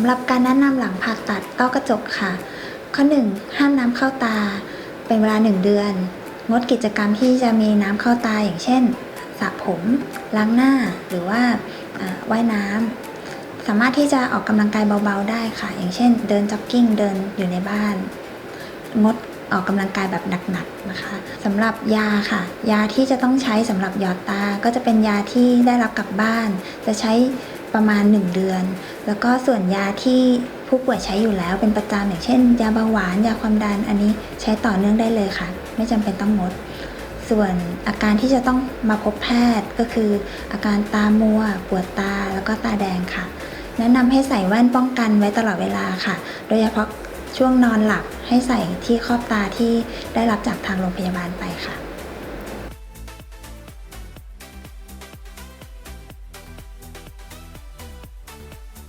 ำหรับการแนะนำหลังผ่าตัดต้อกระจกค่ะ ข้อ 1 ห้ามน้ำเข้าตา เป็นเวลา 1 เดือน งดกิจกรรมที่จะมีน้ำเข้าตาอย่างเช่นสระผมล้างหน้าหรือว่าอ่าว่ายน้ำสามารถที่จะออกกำลังกายเบาๆได้ค่ะ อย่างเช่น เดินจ็อกกิ้งเดินอยู่ในบ้าน งดออกกำลังกายแบบหนักๆนะคะสำหรับยาค่ะ ยาที่จะต้องใช้สำหรับหยอดตาก็จะเป็นยาที่ได้รับกลับบ้าน จะใช้ ประมาณ 1 เดือน แล้วก็ส่วนยาที่ผู้ป่วยใช้อยู่แล้วเป็นประจำอย่างเช่น ยาเบาหวานยาความดันอันนี้ใช้ต่อเนื่องได้เลยค่ะ ไม่จำเป็นต้องงด ส่วนอาการที่จะต้องมาพบแพทย์ก็คือ อาการตามัว ปวดตาแล้วก็ตาแดงค่ะ แนะนำให้ใส่แว่นป้องกันไว้ตลอดเวลาค่ะ โดยเฉพาะช่วงนอนหลับให้ใส่ที่ครอบตาที่ได้รับจากทางโรงพยาบาลไปค่ะ